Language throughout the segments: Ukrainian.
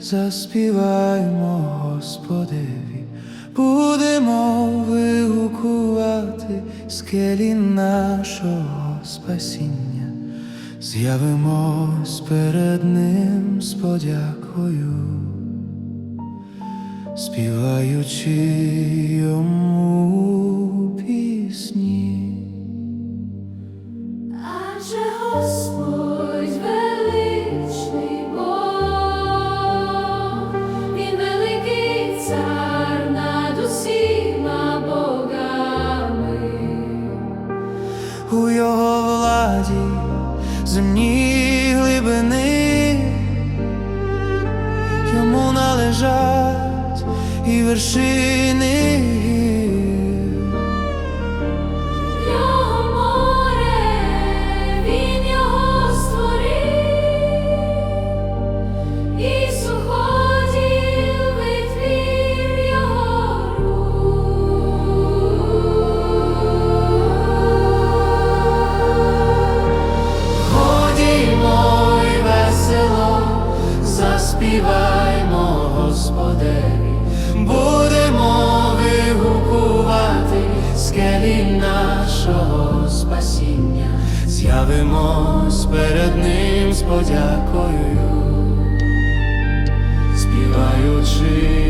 весело, заспіваймо Господеві, будемо вигукувати скелі нашого спасіння, з'явимось перед Ним з подякою, співаючи йому у його владі земні глибини, йому належать і вершини. Спасіння, з'явимось перед Ним з подякою, співаючи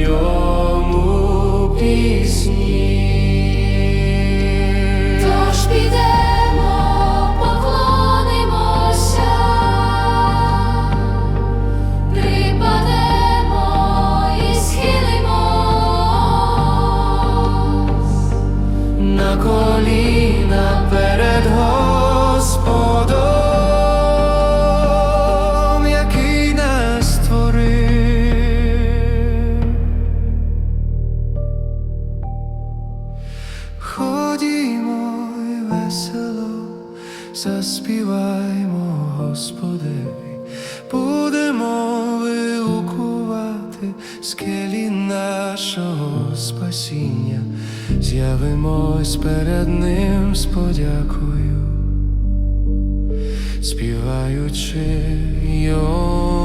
йому заспіваймо Господеві, будемо вигукувати скелі нашого спасіння, з'явимось перед Ним з подякою, співаючи йому.